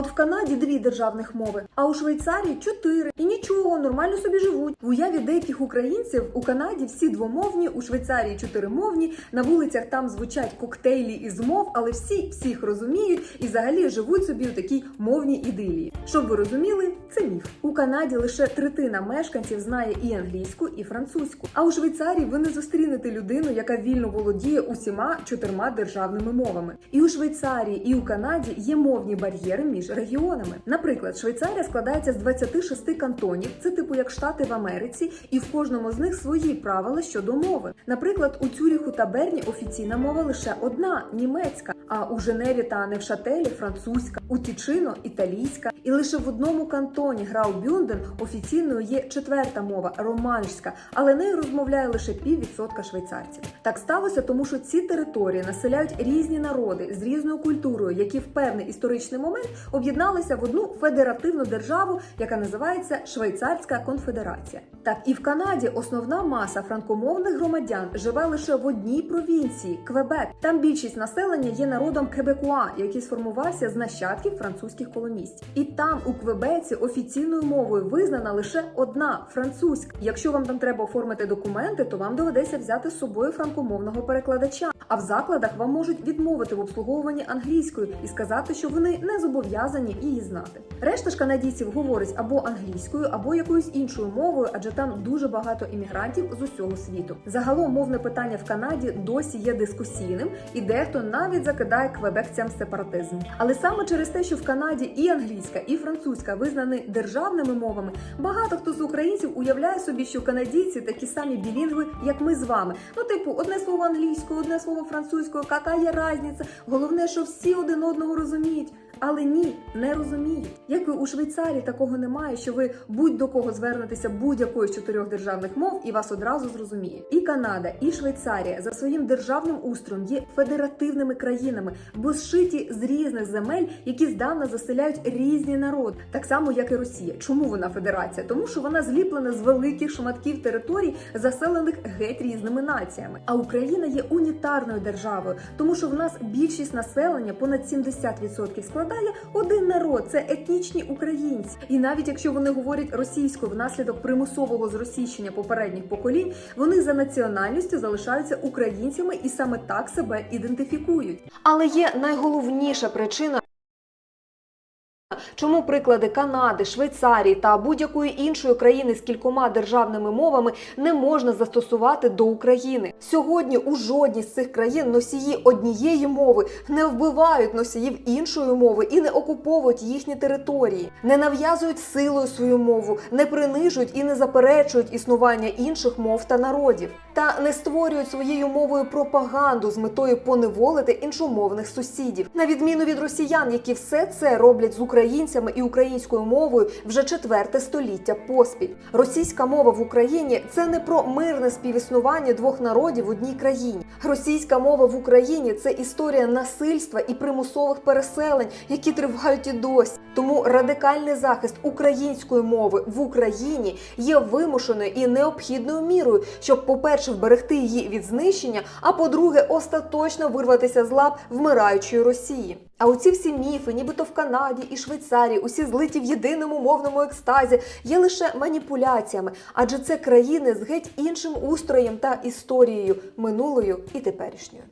от в Канаді дві державних мови, а у Швейцарії чотири. І нічого, нормально собі живуть. В уяві деяких українців у Канаді всі двомовні, у Швейцарії чотиримовні. На вулицях там звучать коктейлі із мов, але всі всіх розуміють і взагалі живуть собі у такій мовній ідилії. Щоб ви розуміли, це міф. У Канаді лише третина мешканців знає і англійську, і французьку. А у Швейцарії ви не зустрінете людину, яка вільно володіє усіма чотирма державними мовами. І у Швейцарії, і у Канаді є мовні бар'єри між регіонами. Наприклад, Швейцарія складається з 26 кантонів, це типу як штати в Америці, і в кожному з них свої правила щодо мови. Наприклад, у Цюріху та Берні офіційна мова лише одна німецька, а у Женеві та Невшателі французька, у Тічино італійська. І лише в одному кантоні Граубюнден офіційною є четверта мова романська, але нею розмовляє лише піввідсотка швейцарців. Так сталося, тому що ці території населяють різні народи з різною культурою, які в певний історичний момент об'єдналися в одну федеративну державу, яка називається Швейцарська конфедерація. Так і в Канаді основна маса франкомовних громадян живе лише в одній провінції Квебек. Там більшість населення є народом кебекуа, який сформувався з нащадків французьких колоністів. І там у Квебеці офіційною мовою визнана лише одна французька. Якщо вам там треба оформити документи, то вам доведеться взяти з собою франкомовного перекладача. А в закладах вам можуть відмовити в обслуговуванні англійською і сказати, що вони не зобов'язані її знати. Решта ж канадійців говорить або англійською, або якоюсь іншою мовою, адже там дуже багато іммігрантів з усього світу. Загалом мовне питання в Канаді досі є дискусійним, і дехто навіть закидає квебекцям сепаратизм. Але саме через те, що в Канаді і англійська, і французька визнані державними мовами, багато хто з українців уявляє собі, що канадійці такі самі білінгви, як ми з вами. Ну, типу, одне слово англійською, одне слово французькою, яка є різниця. Головне, що всі один одного розуміють. Але ні, не розуміють. Як і у Швейцарії такого немає, що ви будь-до кого звернетеся будь-якої з чотирьох державних мов і вас одразу зрозуміє. І Канада, і Швейцарія за своїм державним устроєм є федеративними країнами, бо зшиті з різних земель, які здавна заселяють різні народи, так само як і Росія. Чому вона федерація? Тому що вона зліплена з великих шматків територій, заселених геть різними націями. А Україна є унітарною державою, тому що в нас більшість населення, понад 70% складає один народ це етнічні українці. І навіть якщо вони говорять російською внаслідок примусового зросійщення попередніх поколінь, вони за національністю залишаються українцями і саме так себе ідентифікують. Але є найголовніша причина. Чому приклади Канади, Швейцарії та будь-якої іншої країни з кількома державними мовами не можна застосувати до України? Сьогодні у жодній з цих країн носії однієї мови не вбивають носіїв іншої мови і не окуповують їхні території, не нав'язують силою свою мову, не принижують і не заперечують існування інших мов та народів, та не створюють своєю мовою пропаганду з метою поневолити іншомовних сусідів, на відміну від росіян, які все це роблять з українцями і українською мовою вже четверте століття поспіль. Російська мова в Україні це не про мирне співіснування двох народів в одній країні. Російська мова в Україні це історія насильства і примусових переселень, які тривають і досі. Тому радикальний захист української мови в Україні є вимушеною і необхідною мірою, щоб, по-перше, вберегти її від знищення, а по-друге, остаточно вирватися з лап вмираючої Росії. А оці всі міфи, нібито в Канаді і Швейцарії, усі злиті в єдиному мовному екстазі, є лише маніпуляціями, адже це країни з геть іншим устроєм та історією минулою і теперішньою.